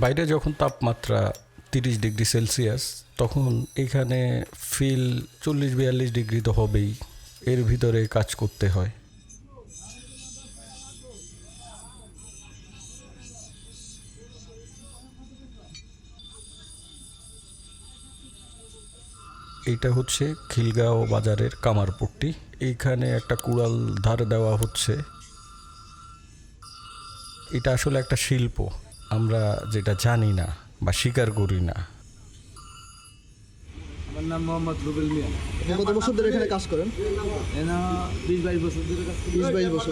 বাইরে যখন তাপমাত্রা তিরিশ ডিগ্রি সেলসিয়াস, তখন এখানে ফিল চল্লিশ বিয়াল্লিশ ডিগ্রি তো হবেই। এর ভিতরে কাজ করতে হয়। এইটা হচ্ছে খিলগাঁও বাজারের কামারপট্টি। এইখানে একটা কুড়াল ধার দেওয়া হচ্ছে। এটা আসলে একটা শিল্প। আমরা যেটা জানি না বা স্বীকার করি না। আমার নাম মোহাম্মদ রুবেল মিয়া। কত বছর ধরে এখানে কাজ করেন? বিশ বাইশ বছর ধরে কাজ করি। বিশ বাইশ বছর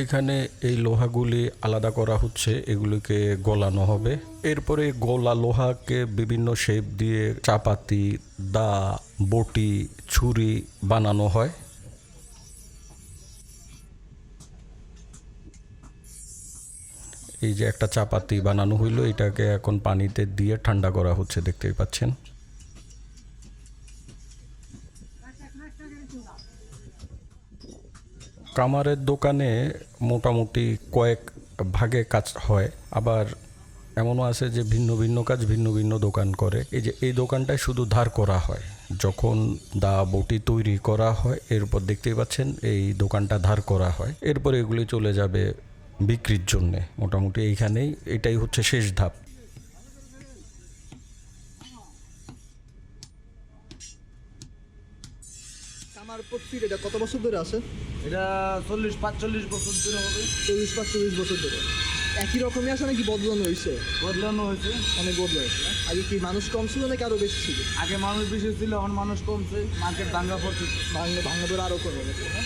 এখানে এই লোহাগুলি আলাদা করা হচ্ছে, এগুলিকে গলানো হবে। এরপরে গলা লোহাকে বিভিন্ন শেপ দিয়ে চাপাতি, দা, বটি, ছুরি বানানো হয়। এই যে একটা চাপাতি বানানো হইল, এটাকে এখন পানিতে দিয়ে ঠান্ডা করা হচ্ছে, দেখতেই পাচ্ছেন। কামারের দোকানে মোটামুটি কয়েক ভাগে কাজ হয়। আবার এমনও আছে যে ভিন্ন ভিন্ন কাজ ভিন্ন ভিন্ন দোকান করে। এই যে এই দোকানটায় শুধু ধার করা হয়। যখন দা বটি তৈরি করা হয়, এরপর দেখতেই পাচ্ছেন এই দোকানটা ধার করা হয়। এরপর এগুলি চলে যাবে বিক্রির জন্যে। মোটামুটি এইখানেই এটাই হচ্ছে শেষ ধাপ। আমার কত বছর ধরে আছে? এটা চল্লিশ পাঁচচল্লিশ বছর ধরে হবে। চল্লিশ পাঁচচল্লিশ বছর ধরে। একই রকমই আছে নাকি বদলানো হয়েছে? বদলানো হয়েছে। অনেক বদলাইছে না? আগে কি মানুষ কম ছিল নাকি আরও বেশি ছিল? আগে মানুষ বেশি ছিল এখন মানুষ কমছে। মার্কেট ভাঙ্গা পড়ছে। ভাঙলে ভাঙা ধরে আরও কমে গেছে না?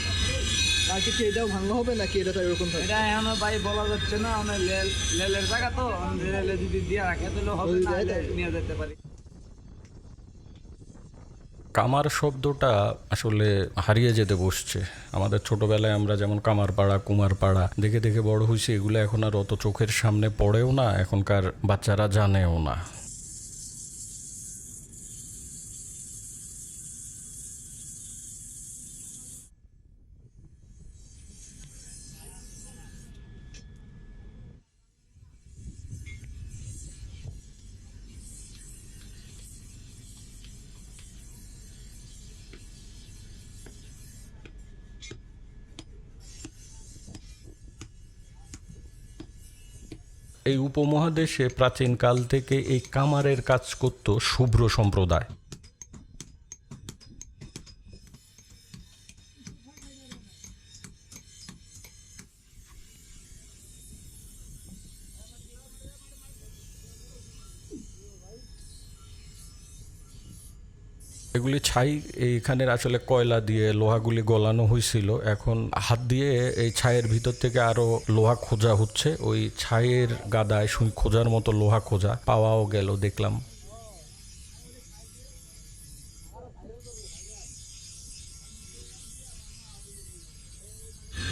কি এটাও ভাঙা হবে নাকি এটা তো এরকম থাকবে? এটা এখনও ভাই বলা যাচ্ছে না মানে লেল লেলের জায়গা তো লেলে যদি দিয়ে রাখে তাহলে হবে। নিয়ে যেতে পারি। কামার শব্দটা আসলে হারিয়ে যেতে বসছে। আমাদের ছোটবেলায় আমরা যেমন কামার পাড়া কুমার পাড়া দেখে দেখে বড় হয়েছি, এগুলো এখন আর অত চোখের সামনে পড়েও না, এখনকার বাচ্চারা জানেও না। এই উপমহাদেশে প্রাচীনকাল থেকে এই কামারের কাজ করত শুভ্র সম্প্রদায়। এগুলি ছাই এইখানের আসলে কয়লা দিয়ে লোহাগুলি গলানো হয়েছিল এখন হাত দিয়ে এই ছাইয়ের ভিতর থেকে আরও লোহা খোঁজা হচ্ছে। ওই ছাইয়ের গাদায় সুই খোঁজার মতো লোহা খোঁজা পাওয়াও গেল দেখলাম।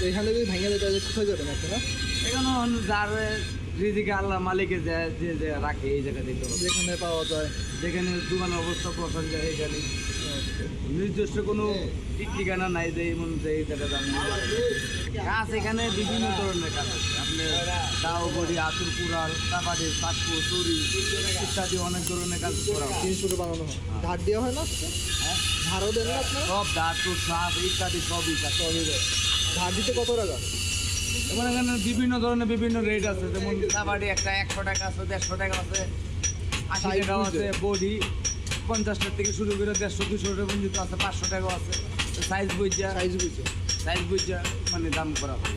এখানে যদি ভেঙে দেয় কোথায় যাবেন আপনারা এখানে যার রিজিকে আল্লাহ মালিকে যে যে রাখে এই জায়গা হবে যেখানে পাওয়া যায় যেখানে দোকানের অবস্থা পছন্দ যায় এখানে। নির্দিষ্ট কোনো ঠিক ঠিকানা নাই যে এমন যে এই জায়গা দাম কাজ এখানে বিভিন্ন ধরনের কাজ আছে। আপনার দাও বড়ি আতুর কুড়াল কাবাডি পাটপুর চুরি ইত্যাদি অনেক ধরনের কাজ করা হয়। জিনিসপত্র বানানো হয়। ধার দেওয়া হয় না হ্যাঁ? ধারও দেন না সব দাঁতুর সাপ ইত্যাদি সবই সবই ধার দিতে কত টাকা? এবং এখানে বিভিন্ন ধরনের বিভিন্ন রেট আছে যেমন কাবাডি একটা একশো টাকা আছে দেড়শো টাকা আছে আশি টাকা টাকাও আছে বডি পঞ্চাশটার থেকে শুরু করে দেড়শো দুশো টাকা পর্যন্ত আছে পাঁচশো টাকাও আছে। সাইজ বুঝা। সাইজ বুঝছে সাইজ বুঝা মানে দাম করা হয়।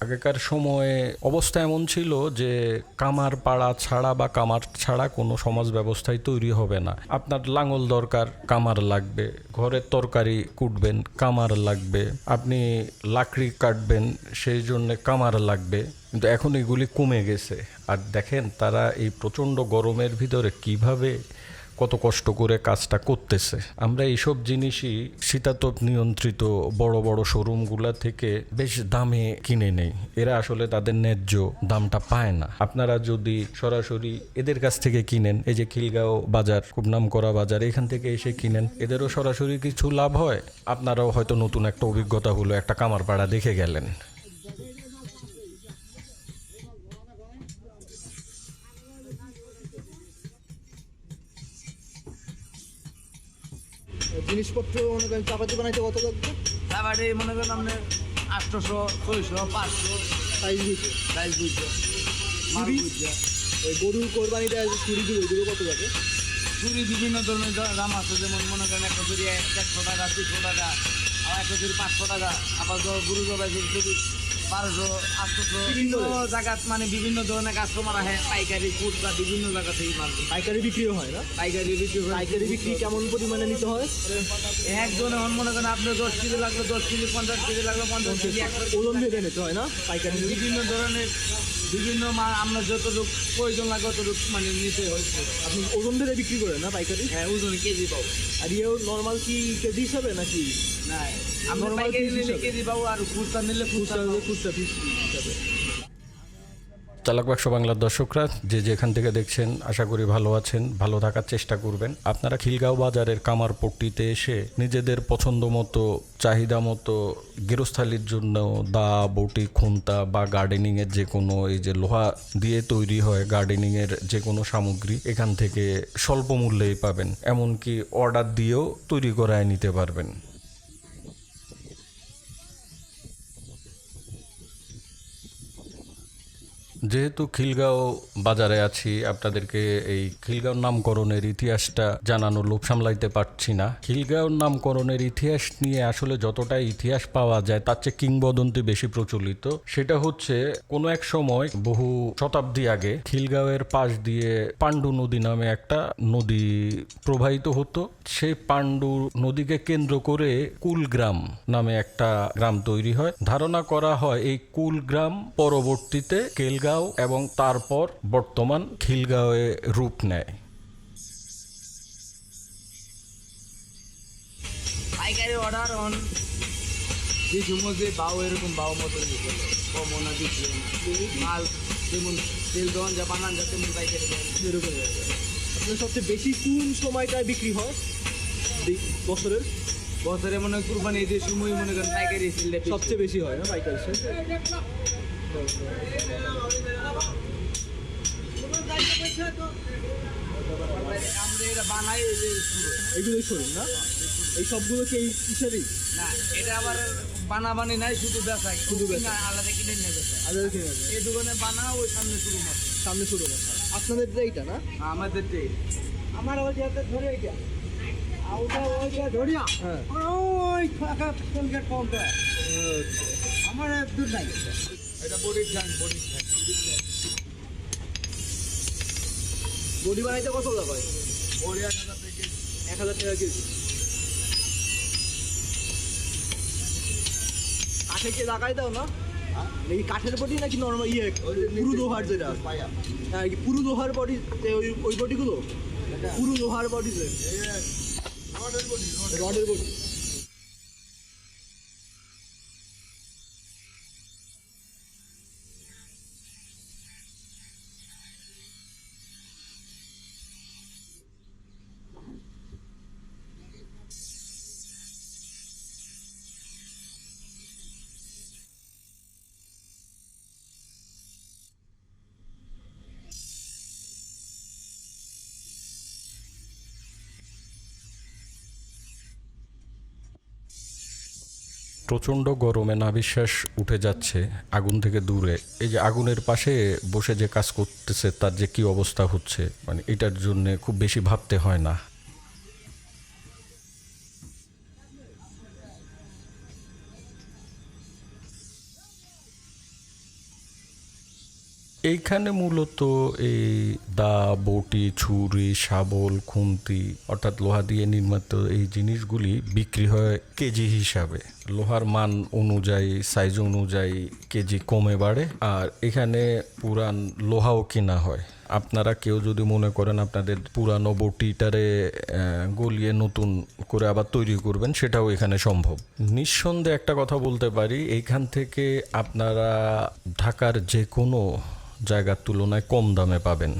আগেকার সময়ে অবস্থা এমন ছিল যে কামার পাড়া ছাড়া বা কামার ছাড়া কোনো সমাজ ব্যবস্থায় তৈরি হবে না। আপনার লাঙল দরকার, কামার লাগবে। ঘরের তরকারি কুটবেন, কামার লাগবে। আপনি লাকড়ি কাটবেন, সেই জন্যে কামার লাগবে। কিন্তু এখন এগুলি কমে গেছে। আর দেখেন, তারা এই প্রচণ্ড গরমের ভিতরে কীভাবে কত কষ্ট করে কাজটা করতেছে। আমরা এইসব জিনিসই শীতাতপ নিয়ন্ত্রিত বড় বড় শোরুমগুলা থেকে বেশ দামে কিনে নেই। এরা আসলে তাদের ন্যায্য দামটা পায় না। আপনারা যদি সরাসরি এদের কাছ থেকে কিনেন, এই যে খিলগাঁও বাজার খুব নাম করা বাজার, এখান থেকে এসে কিনেন, এদেরও সরাসরি কিছু লাভ হয়। আপনারাও হয়তো নতুন একটা অভিজ্ঞতা হলো, একটা কামার পাড়া দেখে গেলেন। জিনিসপত্র মনে করেন চাপাতি বানাইতে কত লাগবে? তারপরে মনে করেন আপনি আটশোশো ছয়শো পাঁচশো। সাইজ বুঝছে? সাইজ বুঝছে। চুরি? ওই গরুর কোরবানি দেয় যে চুরিগুলো ওইগুলো কত লাগে? চুরি বিভিন্ন ধরনের দাম আছে যেমন মনে করেন একটা চুরি একশো টাকা তিনশো টাকা আর একটা চুরি পাঁচশো টাকা। আবার গরু জবাই চুরি বারোশো আটশোশো বিভিন্ন জায়গাত মানে বিভিন্ন ধরনের কাস্টমার আহে পাইকারি বিভিন্ন জায়গা থেকে মাল পাইকারি বিক্রিও হয় না? পাইকারি বিক্রি পাইকারি বিক্রি কেমন পরিমাণে নিতে হয়? একজন এখন মনে করেন আপনার দশ কেজি লাগল দশ কেজি পঞ্চাশ কেজি লাগল পঞ্চাশ কেজি একশো ওজন ভেবে নিতে হয় না? পাইকারি বিভিন্ন ধরনের বিভিন্ন মাল আমরা যতটুক প্রয়োজন লাগে ততটুকু মানে নিতে হচ্ছে আপনি ওজন ধরে বিক্রি করেন না পাইকারি? হ্যাঁ ওজন কেজি পাবো। আর ইয়েও নর্মাল কি কেজি হিসাবে নাকি? না আমরা পাইকারি নিলে কেজি পাবো আর খুচরা নিলে খুচরা হিসাবে চালাক বাক্স বাংলার দর্শকরা, যে যেখান থেকে দেখছেন, আশা করি ভালো আছেন, ভালো থাকার চেষ্টা করবেন। আপনারা খিলগাঁও বাজারের কামার পট্টিতে এসে নিজেদের পছন্দ মতো, চাহিদা মতো গেরস্থালির জন্য দা, বটি, খুন্তা বা গার্ডেনিংয়ের যে কোনো এই যে লোহা দিয়ে তৈরি হয় গার্ডেনিংয়ের যে কোনো সামগ্রী, এখান থেকে স্বল্প মূল্যেই পাবেন। এমনকি অর্ডার দিয়েও তৈরি করায় নিতে পারবেন। যেহেতু খিলগাঁও বাজারে আছি, আপনাদেরকে এই খিলগাঁও নামকরণের ইতিহাসটা জানানোর লোভ সামলাইতে পারছি না। খিলগাঁওর নামকরণের ইতিহাস নিয়ে আসলে যতটা ইতিহাস পাওয়া যায়, তার চেয়ে কিংবদন্তি বেশি প্রচলিত। সেটা হচ্ছে, কোনো এক সময় বহু শতাব্দী আগে খিলগাঁওয়ের পাশ দিয়ে পাণ্ডু নদী নামে একটা নদী প্রবাহিত হতো। সেই পাণ্ডু নদীকে কেন্দ্র করে কুলগ্রাম নামে একটা গ্রাম তৈরি হয়। ধারণা করা হয়, এই কুলগ্রাম পরবর্তীতে কেলগাঁও এবং তারপর বর্তমান খিলগাঁওয়ে রূপ নেয়। পাইকারি অর্ডার অন যে যে বাউ এরকম বাউ মতো দিতে কম না দিচ্ছে মাল যেমন তেল যা বানান যা তেমন পাইকারি দেন এরকম আপনার সবচেয়ে বেশি কোন সময়টায় বিক্রি হয়? এই বছরের? বছরে মনে হয় কুরবানি ঈদের সময় মনে করেন পাইকারি সবচেয়ে বেশি হয় না পাইকারি আমরা এটা বানাই এই যে শুরু এগুলোই না? এই সবগুলো কি হিসাবেই না এটা আবার বানাবানি নাই শুধু বেচা শুধু বেচা। আলাদা কিনে নেবে আলাদা কিনে এই দোকানে বানা ওই সামনে শুরু মাত্র সামনে শুরু কথা আপনাদের এইটা না? আমাদের আমার ওই জায়গাতে ধরে ধরিয়া। হ্যাঁ। ওই ফাঁকা কলগেট পাউন্ডার আমার দূর নাই। এটা ঠ্যাং বডি বানাইতে কত টাকা হয়? বডি এক হাজার থেকে এক হাজার টাকা কেজি। কাঠে কে লাগাই দাও না? নাকি কাঠের বডি নাকি নর্মাল ইয়ে পুরু লোহার যেটা? হ্যাঁ কি পুরু লোহার বডি ওই ওই বডিগুলো? পুরু লোহার বডি যে রডের বডি। প্রচণ্ড গরমে নাবিশ্বাস উঠে যাচ্ছে আগুন থেকে দূরে। এই যে আগুনের পাশে বসে যে কাজ করতেছে, তার যে কি অবস্থা হচ্ছে মানে এটার জন্য খুব বেশি ভাবতে হয় না। এইখানে মূলত এই দা, বটি, ছুরি, শাবল, খুন্তি অর্থাৎ লোহা দিয়ে নির্মিত এই জিনিসগুলি বিক্রি হয় কেজি হিসাবে। লোহার মান অনুযায়ী সাইজ অনুযায়ী কেজি কমে বাড়ে আর এখানে পুরান লোহাও কেনা হয়। আপনারা কেউ যদি মনে করেন আপনাদের পুরানো বটিটারে গলিয়ে নতুন করে আবার তৈরি করবেন, সেটাও এখানে সম্ভব। নিঃসন্দেহে একটা কথা বলতে পারি, এইখান থেকে আপনারা ঢাকার যে কোনো জায়গার তুলনায় কম দামে পাবেন।